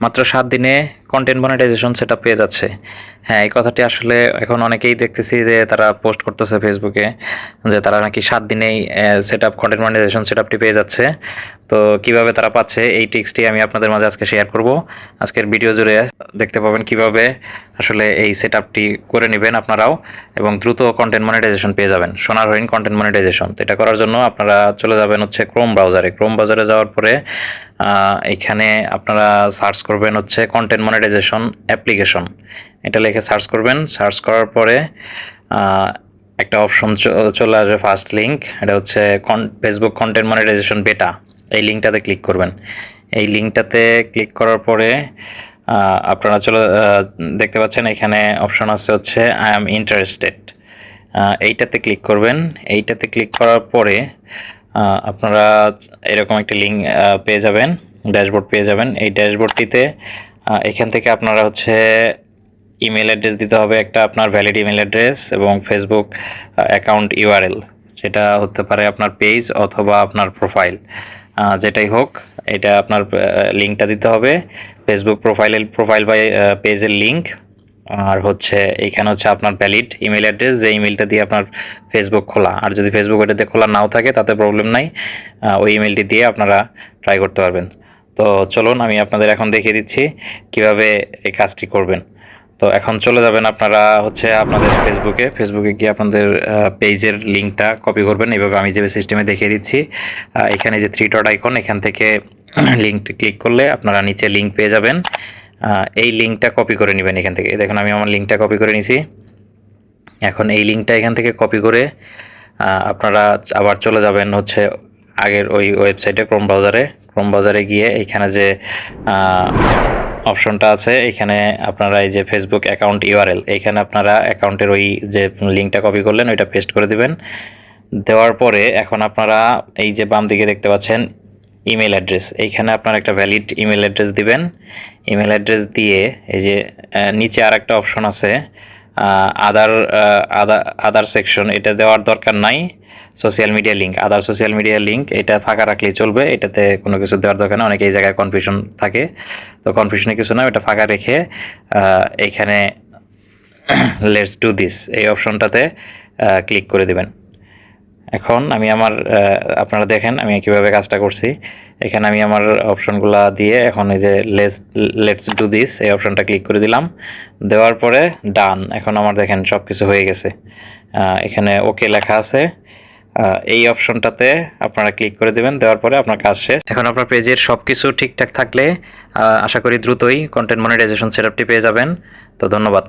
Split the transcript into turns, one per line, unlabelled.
মাত্র সাত দিনে কন্টেন্ট মনিটাইজেশন সেট পেয়ে যাচ্ছে। হ্যাঁ এই কথাটি আসলে এখন অনেকেই দেখতেছি যে তারা পোস্ট করতেছে ফেসবুকে যে তারা নাকি সাত দিনেই set up content monetization set আপটি পেয়ে যাচ্ছে। তো কীভাবে তারা পাচ্ছে এই টিক্সটি আমি আপনাদের মাঝে আজকে শেয়ার করব। আজকের ভিডিও জুড়ে দেখতে পাবেন কীভাবে আসলে এই সেট আপটি করে নেবেন আপনারাও এবং দ্রুত কন্টেন্ট মনিটাইজেশন পেয়ে যাবেন। সোনার হরিণ কন্টেন্ট মনিটাইজেশন তো এটা করার জন্য আপনারা চলে যাবেন হচ্ছে ক্রোম ব্রাউজারে ক্রোম ব্রাউজারে যাওয়ার পরে এখানে আপনারা সার্চ করবেন হচ্ছে কন্টেন্ট মনিটাইজেশন অ্যাপ্লিকেশন এটা লিখে সার্চ করবেন। সার্চ করার পরে একটা অপশন চলে আসবে ফার্স্ট লিঙ্ক এটা হচ্ছে ফেসবুক কন্টেন্ট মনিটাইজেশন বেটা এই লিঙ্কটাতে ক্লিক করবেন। এই লিঙ্কটাতে ক্লিক করার পরে আপনারা চলে দেখতে পাচ্ছেন এখানে অপশন আছে হচ্ছে আই অ্যাম ইন্টারেস্টেড এইটাতে ক্লিক করবেন। এইটাতে ক্লিক করার পরে আপনারা এরকম একটা লিঙ্ক পেয়ে যাবেন। ড্যাশবোর্ড পেয়ে যাবেন। এই ড্যাশবোর্ডটিতে এখান থেকে আপনারা হচ্ছে ইমেল অ্যাড্রেস দিতে হবে, একটা আপনার ভ্যালিড ইমেল অ্যাড্রেস এবং ফেসবুক অ্যাকাউন্ট ইউআরএল সেটা হতে পারে আপনার পেজ অথবা আপনার প্রোফাইল যেটাই হোক, এটা আপনার লিঙ্কটা দিতে হবে। ফেসবুক প্রোফাইলের প্রোফাইল বাই পেজের লিঙ্ক আর হচ্ছে এখানে হচ্ছে আপনার ভ্যালিড ইমেল অ্যাড্রেস যে ইমেলটা দিয়ে আপনার ফেসবুক খোলা। আর যদি ফেসবুক ওইটাতে খোলা নাও থাকে, তাতে প্রবলেম নাই। ওই ইমেলটি দিয়ে আপনারা ট্রাই করতে পারবেন। তো চলুন আমি আপনাদের এখন দেখিয়ে দিচ্ছি কীভাবে এই কাজটি করবেন। তো এখন চলে যাবেন আপনারা হচ্ছে আপনাদের ফেসবুকে ফেসবুকে গিয়ে আপনাদের পেজের লিঙ্কটা কপি করবেন। এইভাবে আমি যে সিস্টেমে দেখিয়ে দিচ্ছি এখানে যে থ্রি ডট আইকন এখান থেকে লিঙ্ক ক্লিক করলে আপনারা নিচে লিঙ্ক পেয়ে যাবেন। এই লিঙ্কটা কপি করে নেবেন এখান থেকে। দেখুন, আমি আমার লিঙ্কটা কপি করে নিছি। এখন এই লিঙ্কটা এখান থেকে কপি করে আপনারা আবার চলে যাবেন হচ্ছে আগের ওই ওয়েবসাইটে ক্রোম ব্রাউজারে ক্রোম বাজারে গিয়ে এখানে যে অপশনটা আছে, এখানে আপনারা এই যে ফেসবুক অ্যাকাউন্ট ইউআরএল এইখানে আপনারা অ্যাকাউন্টের ওই যে লিঙ্কটা কপি করলেন, ওইটা পেস্ট করে দিবেন। দেওয়ার পরে এখন আপনারা এই যে বাম দিকে দেখতে পাচ্ছেন ইমেল অ্যাড্রেস এইখানে আপনার একটা ভ্যালিড ইমেল অ্যাড্রেস দিবেন। ইমেল অ্যাড্রেস দিয়ে এই যে নিচে আর একটা অপশন আছে আদার আদার সেকশন এটা দেওয়ার দরকার নাই। Social media link other social media link এটা ফাঁকা রাখলেই চলবে, এটাতে কোনো কিছু দেওয়ার দরকার নেই অনেকে এই জায়গায় কনফিউশন থাকে। তো কনফিউশনে কিছু না এটা ফাঁকা রেখে এখানে লেটস ডু দিস এই অপশনটাতে ক্লিক করে দেবেন। এখন আমি আমার আপনারা দেখেন আমি কীভাবে কাজটা করছি। এখানে আমি আমার অপশনগুলা দিয়ে এখন এই যে লেস লেটস ডু দিস এই অপশনটা ক্লিক করে দিলাম। দেওয়ার পরে ডান এখন আমার দেখেন সব কিছু হয়ে গেছে। এখানে ওকে লেখা আছে। এই অপশনটাতে আপনারা ক্লিক করে দেবেন, দেওয়ার পরে আপনার কাজ শেষ। এখন আপনার পেজের সব কিছু ঠিকঠাক থাকলে আশা করি দ্রুতই কন্টেন্ট মনিটাইজেশন সেটআপটি পেয়ে যাবেন। তো ধন্যবাদ।